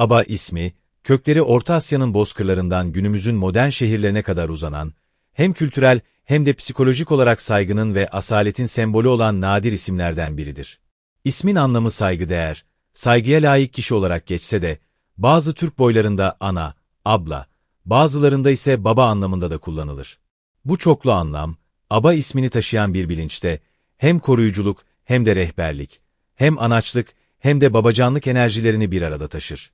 Aba ismi, kökleri Orta Asya'nın bozkırlarından günümüzün modern şehirlerine kadar uzanan, hem kültürel hem de psikolojik olarak saygının ve asaletin sembolü olan nadir isimlerden biridir. İsmin anlamı saygıdeğer, saygıya layık kişi olarak geçse de, bazı Türk boylarında ana, abla, bazılarında ise baba anlamında da kullanılır. Bu çoklu anlam, aba ismini taşıyan bir bilinçte, hem koruyuculuk hem de rehberlik, hem anaçlık hem de babacanlık enerjilerini bir arada taşır.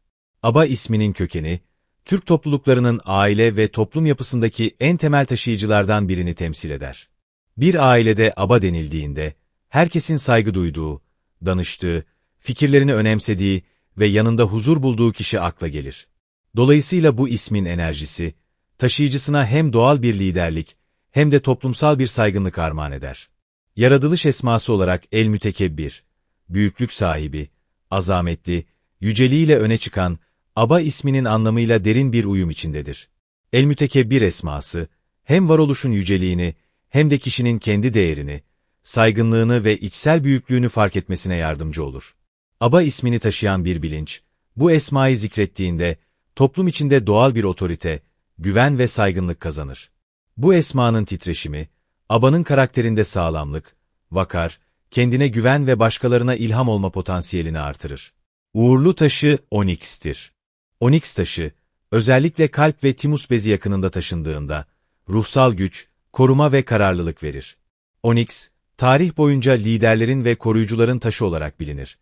Aba isminin kökeni, Türk topluluklarının aile ve toplum yapısındaki en temel taşıyıcılardan birini temsil eder. Bir ailede aba denildiğinde, herkesin saygı duyduğu, danıştığı, fikirlerini önemsediği ve yanında huzur bulduğu kişi akla gelir. Dolayısıyla bu ismin enerjisi, taşıyıcısına hem doğal bir liderlik hem de toplumsal bir saygınlık armağan eder. Yaratılış esması olarak el mütekebbir, büyüklük sahibi, azametli, yüceliğiyle öne çıkan, Aba isminin anlamıyla derin bir uyum içindedir. El mütekebbir esması, hem varoluşun yüceliğini, hem de kişinin kendi değerini, saygınlığını ve içsel büyüklüğünü fark etmesine yardımcı olur. Aba ismini taşıyan bir bilinç, bu esmayı zikrettiğinde, toplum içinde doğal bir otorite, güven ve saygınlık kazanır. Bu esmanın titreşimi, Aba'nın karakterinde sağlamlık, vakar, kendine güven ve başkalarına ilham olma potansiyelini artırır. Uğurlu taşı Onyx'tir. Onyx taşı, özellikle kalp ve timus bezi yakınında taşındığında, ruhsal güç, koruma ve kararlılık verir. Onyx, tarih boyunca liderlerin ve koruyucuların taşı olarak bilinir.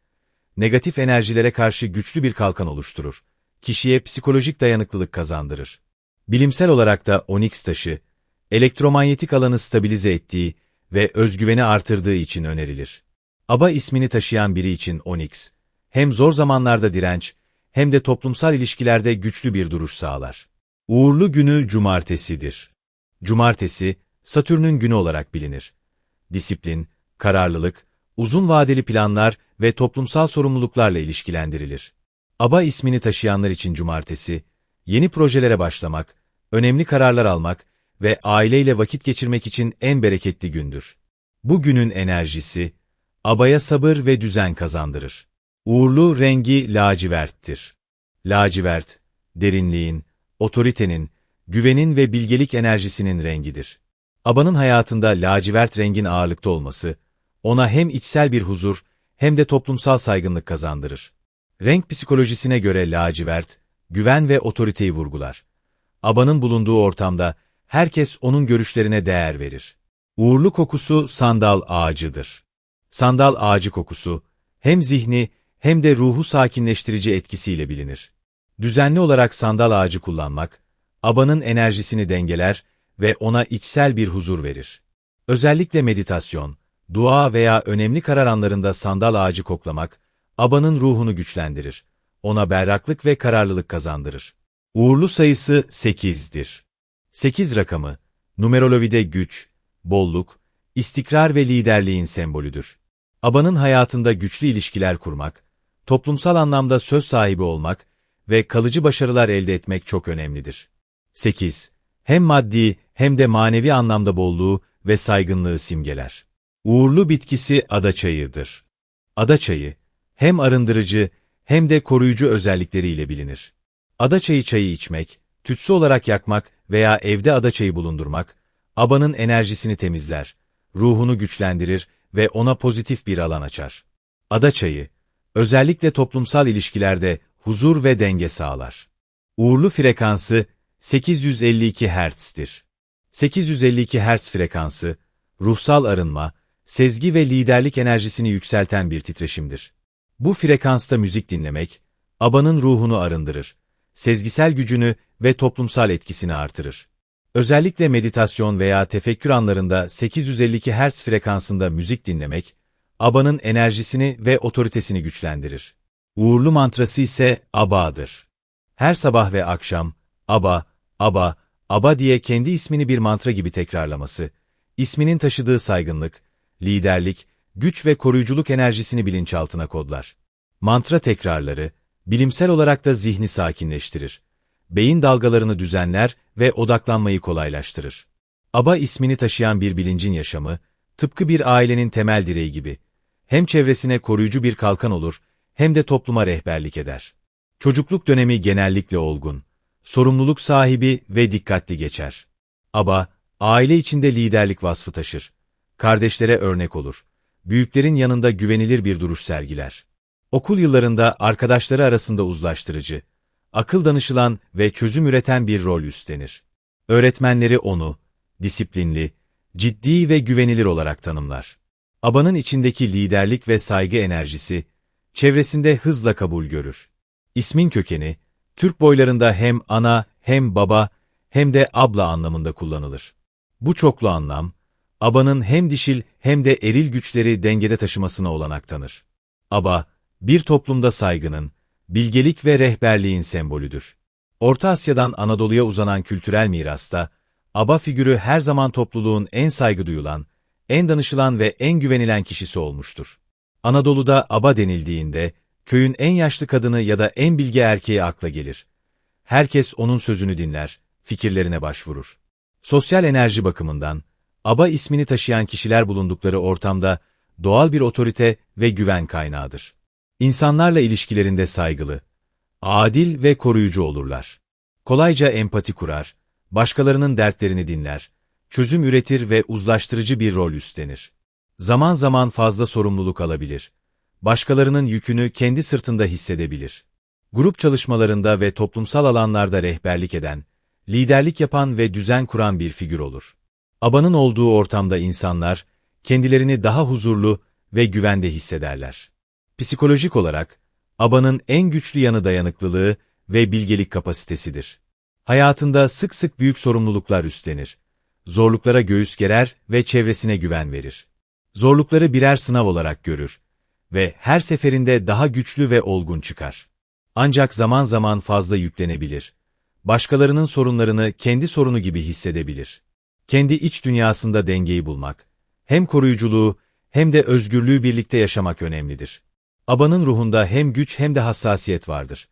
Negatif enerjilere karşı güçlü bir kalkan oluşturur. Kişiye psikolojik dayanıklılık kazandırır. Bilimsel olarak da Onyx taşı, elektromanyetik alanı stabilize ettiği ve özgüveni artırdığı için önerilir. ABA ismini taşıyan biri için Onyx, hem zor zamanlarda direnç, hem de toplumsal ilişkilerde güçlü bir duruş sağlar. Uğurlu günü cumartesidir. Cumartesi, Satürn'ün günü olarak bilinir. Disiplin, kararlılık, uzun vadeli planlar ve toplumsal sorumluluklarla ilişkilendirilir. ABA ismini taşıyanlar için cumartesi, yeni projelere başlamak, önemli kararlar almak ve aileyle vakit geçirmek için en bereketli gündür. Bu günün enerjisi, abaya sabır ve düzen kazandırır. Uğurlu rengi laciverttir. Lacivert, derinliğin, otoritenin, güvenin ve bilgelik enerjisinin rengidir. Abanın hayatında lacivert rengin ağırlıkta olması, ona hem içsel bir huzur hem de toplumsal saygınlık kazandırır. Renk psikolojisine göre lacivert, güven ve otoriteyi vurgular. Abanın bulunduğu ortamda herkes onun görüşlerine değer verir. Uğurlu kokusu sandal ağacıdır. Sandal ağacı kokusu, hem zihni hem de ruhu sakinleştirici etkisiyle bilinir. Düzenli olarak sandal ağacı kullanmak, abanın enerjisini dengeler ve ona içsel bir huzur verir. Özellikle meditasyon, dua veya önemli karar anlarında sandal ağacı koklamak, abanın ruhunu güçlendirir. Ona berraklık ve kararlılık kazandırır. Uğurlu sayısı 8'dir. 8 rakamı, numerolojide güç, bolluk, istikrar ve liderliğin sembolüdür. Abanın hayatında güçlü ilişkiler kurmak, toplumsal anlamda söz sahibi olmak ve kalıcı başarılar elde etmek çok önemlidir. 8. Hem maddi hem de manevi anlamda bolluğu ve saygınlığı simgeler. Uğurlu bitkisi adaçayıdır. Adaçayı, hem arındırıcı hem de koruyucu özellikleriyle bilinir. Adaçayı çayı içmek, tütsü olarak yakmak veya evde adaçayı bulundurmak, abanın enerjisini temizler, ruhunu güçlendirir ve ona pozitif bir alan açar. Adaçayı, özellikle toplumsal ilişkilerde huzur ve denge sağlar. Uğurlu frekansı 852 Hz'dir. 852 Hz frekansı, ruhsal arınma, sezgi ve liderlik enerjisini yükselten bir titreşimdir. Bu frekansta müzik dinlemek, abanın ruhunu arındırır, sezgisel gücünü ve toplumsal etkisini artırır. Özellikle meditasyon veya tefekkür anlarında 852 Hz frekansında müzik dinlemek, abanın enerjisini ve otoritesini güçlendirir. Uğurlu mantrası ise Aba'dır. Her sabah ve akşam, Aba, Aba, Aba diye kendi ismini bir mantra gibi tekrarlaması, isminin taşıdığı saygınlık, liderlik, güç ve koruyuculuk enerjisini bilinçaltına kodlar. Mantra tekrarları, bilimsel olarak da zihni sakinleştirir. Beyin dalgalarını düzenler ve odaklanmayı kolaylaştırır. Aba ismini taşıyan bir bilincin yaşamı, tıpkı bir ailenin temel direği gibi, hem çevresine koruyucu bir kalkan olur, hem de topluma rehberlik eder. Çocukluk dönemi genellikle olgun, sorumluluk sahibi ve dikkatli geçer. Aba, aile içinde liderlik vasfı taşır. Kardeşlere örnek olur. Büyüklerin yanında güvenilir bir duruş sergiler. Okul yıllarında arkadaşları arasında uzlaştırıcı, akıl danışılan ve çözüm üreten bir rol üstlenir. Öğretmenleri onu, disiplinli, ciddi ve güvenilir olarak tanımlar. Abanın içindeki liderlik ve saygı enerjisi, çevresinde hızla kabul görür. İsmin kökeni, Türk boylarında hem ana, hem baba, hem de abla anlamında kullanılır. Bu çoklu anlam, abanın hem dişil hem de eril güçleri dengede taşımasına olanak tanır. Aba, bir toplumda saygının, bilgelik ve rehberliğin sembolüdür. Orta Asya'dan Anadolu'ya uzanan kültürel mirasta, aba figürü her zaman topluluğun en saygı duyulan, en danışılan ve en güvenilen kişisi olmuştur. Anadolu'da aba denildiğinde, köyün en yaşlı kadını ya da en bilge erkeği akla gelir. Herkes onun sözünü dinler, fikirlerine başvurur. Sosyal enerji bakımından, aba ismini taşıyan kişiler bulundukları ortamda doğal bir otorite ve güven kaynağıdır. İnsanlarla ilişkilerinde saygılı, adil ve koruyucu olurlar. Kolayca empati kurar, başkalarının dertlerini dinler, çözüm üretir ve uzlaştırıcı bir rol üstlenir. Zaman zaman fazla sorumluluk alabilir. Başkalarının yükünü kendi sırtında hissedebilir. Grup çalışmalarında ve toplumsal alanlarda rehberlik eden, liderlik yapan ve düzen kuran bir figür olur. Abanın olduğu ortamda insanlar, kendilerini daha huzurlu ve güvende hissederler. Psikolojik olarak, abanın en güçlü yanı dayanıklılığı ve bilgelik kapasitesidir. Hayatında sık sık büyük sorumluluklar üstlenir. Zorluklara göğüs gerer ve çevresine güven verir. Zorlukları birer sınav olarak görür ve her seferinde daha güçlü ve olgun çıkar. Ancak zaman zaman fazla yüklenebilir. Başkalarının sorunlarını kendi sorunu gibi hissedebilir. Kendi iç dünyasında dengeyi bulmak, hem koruyuculuğu hem de özgürlüğü birlikte yaşamak önemlidir. Abanın ruhunda hem güç hem de hassasiyet vardır.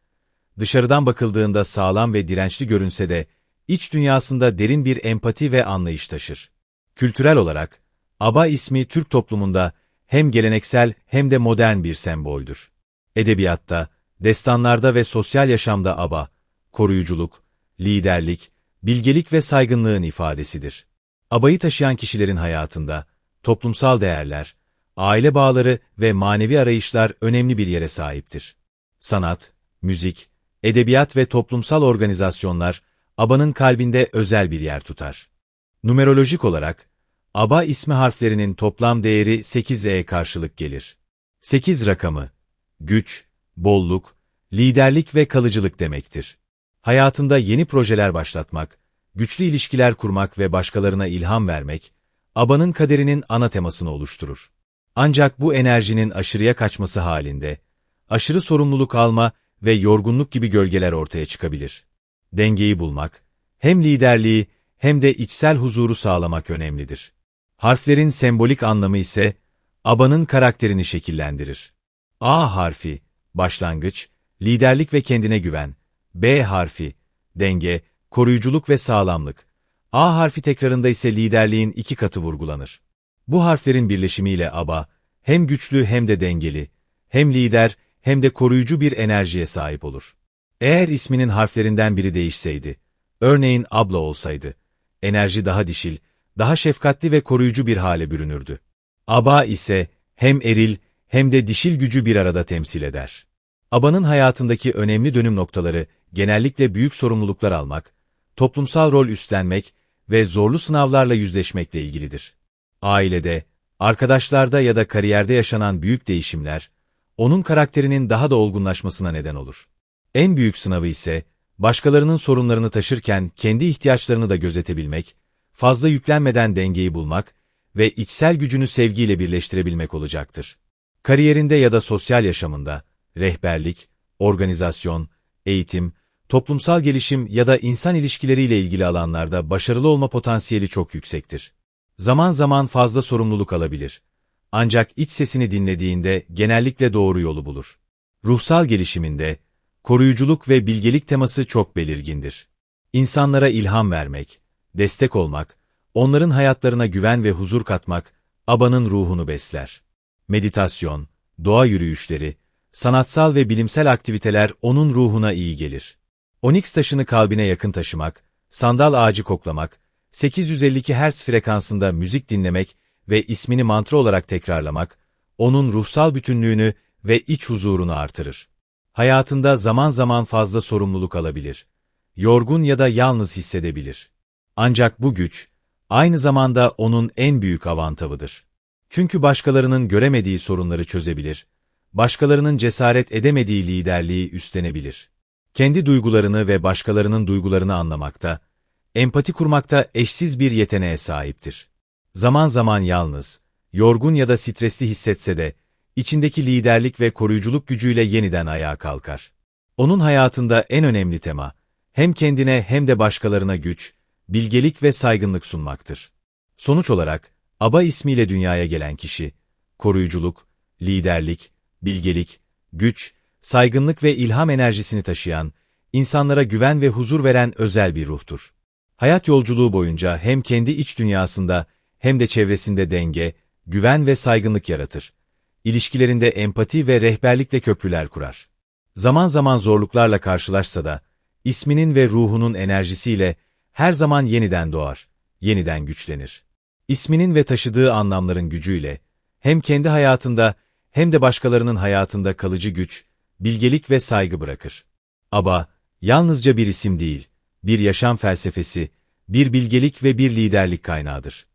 Dışarıdan bakıldığında sağlam ve dirençli görünse de, iç dünyasında derin bir empati ve anlayış taşır. Kültürel olarak, Aba ismi Türk toplumunda hem geleneksel hem de modern bir semboldür. Edebiyatta, destanlarda ve sosyal yaşamda aba, koruyuculuk, liderlik, bilgelik ve saygınlığın ifadesidir. Abayı taşıyan kişilerin hayatında, toplumsal değerler, aile bağları ve manevi arayışlar önemli bir yere sahiptir. Sanat, müzik, edebiyat ve toplumsal organizasyonlar, ABA'nın kalbinde özel bir yer tutar. Numerolojik olarak, ABA ismi harflerinin toplam değeri 8'e karşılık gelir. 8 rakamı, güç, bolluk, liderlik ve kalıcılık demektir. Hayatında yeni projeler başlatmak, güçlü ilişkiler kurmak ve başkalarına ilham vermek, ABA'nın kaderinin ana temasını oluşturur. Ancak bu enerjinin aşırıya kaçması halinde, aşırı sorumluluk alma ve yorgunluk gibi gölgeler ortaya çıkabilir. Dengeyi bulmak, hem liderliği hem de içsel huzuru sağlamak önemlidir. Harflerin sembolik anlamı ise, ABA'nın karakterini şekillendirir. A harfi, başlangıç, liderlik ve kendine güven. B harfi, denge, koruyuculuk ve sağlamlık. A harfi tekrarında ise liderliğin iki katı vurgulanır. Bu harflerin birleşimiyle ABA, hem güçlü hem de dengeli, hem lider hem de koruyucu bir enerjiye sahip olur. Eğer isminin harflerinden biri değişseydi, örneğin abla olsaydı, enerji daha dişil, daha şefkatli ve koruyucu bir hale bürünürdü. Aba ise hem eril hem de dişil gücü bir arada temsil eder. Aba'nın hayatındaki önemli dönüm noktaları genellikle büyük sorumluluklar almak, toplumsal rol üstlenmek ve zorlu sınavlarla yüzleşmekle ilgilidir. Ailede, arkadaşlarda ya da kariyerde yaşanan büyük değişimler, onun karakterinin daha da olgunlaşmasına neden olur. En büyük sınavı ise, başkalarının sorunlarını taşırken kendi ihtiyaçlarını da gözetebilmek, fazla yüklenmeden dengeyi bulmak ve içsel gücünü sevgiyle birleştirebilmek olacaktır. Kariyerinde ya da sosyal yaşamında, rehberlik, organizasyon, eğitim, toplumsal gelişim ya da insan ilişkileriyle ilgili alanlarda başarılı olma potansiyeli çok yüksektir. Zaman zaman fazla sorumluluk alabilir. Ancak iç sesini dinlediğinde genellikle doğru yolu bulur. Ruhsal gelişiminde, koruyuculuk ve bilgelik teması çok belirgindir. İnsanlara ilham vermek, destek olmak, onların hayatlarına güven ve huzur katmak, abanın ruhunu besler. Meditasyon, doğa yürüyüşleri, sanatsal ve bilimsel aktiviteler onun ruhuna iyi gelir. Onyx taşını kalbine yakın taşımak, sandal ağacı koklamak, 852 Hz frekansında müzik dinlemek ve ismini mantra olarak tekrarlamak, onun ruhsal bütünlüğünü ve iç huzurunu artırır. Hayatında zaman zaman fazla sorumluluk alabilir. Yorgun ya da yalnız hissedebilir. Ancak bu güç, aynı zamanda onun en büyük avantajıdır. Çünkü başkalarının göremediği sorunları çözebilir, başkalarının cesaret edemediği liderliği üstlenebilir. Kendi duygularını ve başkalarının duygularını anlamakta, empati kurmakta eşsiz bir yeteneğe sahiptir. Zaman zaman yalnız, yorgun ya da stresli hissetse de, içindeki liderlik ve koruyuculuk gücüyle yeniden ayağa kalkar. Onun hayatında en önemli tema, hem kendine hem de başkalarına güç, bilgelik ve saygınlık sunmaktır. Sonuç olarak, Aba ismiyle dünyaya gelen kişi, koruyuculuk, liderlik, bilgelik, güç, saygınlık ve ilham enerjisini taşıyan, insanlara güven ve huzur veren özel bir ruhtur. Hayat yolculuğu boyunca hem kendi iç dünyasında hem de çevresinde denge, güven ve saygınlık yaratır. İlişkilerinde empati ve rehberlikle köprüler kurar. Zaman zaman zorluklarla karşılaşsa da, isminin ve ruhunun enerjisiyle her zaman yeniden doğar, yeniden güçlenir. İsminin ve taşıdığı anlamların gücüyle, hem kendi hayatında hem de başkalarının hayatında kalıcı güç, bilgelik ve saygı bırakır. Aba, yalnızca bir isim değil, bir yaşam felsefesi, bir bilgelik ve bir liderlik kaynağıdır.